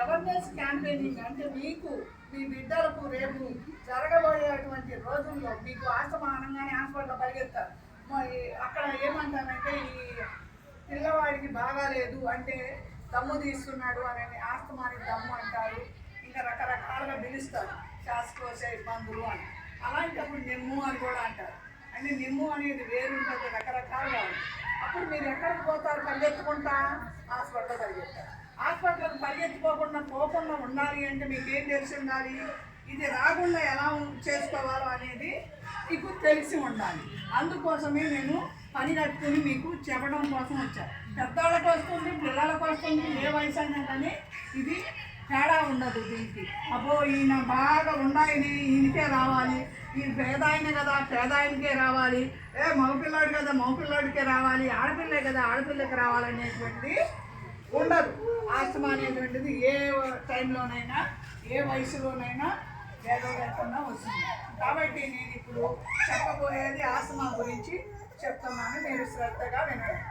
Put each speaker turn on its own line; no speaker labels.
Awareness campaigning అంటే మీకు మీ బిడ్డలకు రేపు జరగబోయేటువంటి రోజుల్లో మీకు ఆస్తమా హాస్పిటల్లో హాస్పిటల్ పరిగెత్తారు అక్కడ ఏమంటారంటే ఈ పిల్లవాడికి బాగాలేదు అంటే దమ్ము తీస్తున్నాడు అని ఆస్తమానికి దమ్ము అంటారు. ఇంకా రకరకాలుగా పిలుస్తారు. శ్వాసకోశ ఇబ్బందులు అని. అలాంటప్పుడు నిమ్ము అని కూడా అంటారు. అంటే నిమ్ము అనేది వేరుంటుంది రకరకాలుగా. అప్పుడు మీరు ఎక్కడికి పోతారు? పరిగెత్తుకుంటా? హాస్పిటల్ పరిగెత్తారు. హాస్పిటల్కి పరిగెత్తుకోకుండా పోకుండా ఉండాలి అంటే మీకు ఏం తెలిసి ఉండాలి? ఇది రాకుండా ఎలా చేసుకోవాలో అనేది మీకు తెలిసి ఉండాలి. అందుకోసమే నేను పని కట్టుకుని మీకు చెప్పడం కోసం వచ్చాను పెద్దవాళ్ళకి వస్తుంది పిల్లలకు వస్తుంది ఏ వయసు అయినా కానీ ఇది తేడా ఉండదు దీనికి. అబ్బో ఈయన బాగా ఉండాయని ఈయనకే రావాలి. ఈ పేదాయన కదా పేదాయనకే రావాలి. ఏ మగపిల్లాడు కదా మగపిల్లాడికే రావాలి. ఆడపిల్లే కదా ఆడపిల్లకి రావాలనేటువంటి అనేటువంటిది ఏ టైంలోనైనా ఏ వయసులోనైనా భేదం లేకుండా వస్తుంది. కాబట్టి నేను ఇప్పుడు చెప్పబోయేది ఆస్తమా గురించి చెప్తున్నాను. మీరు శ్రద్ధగా వినండి.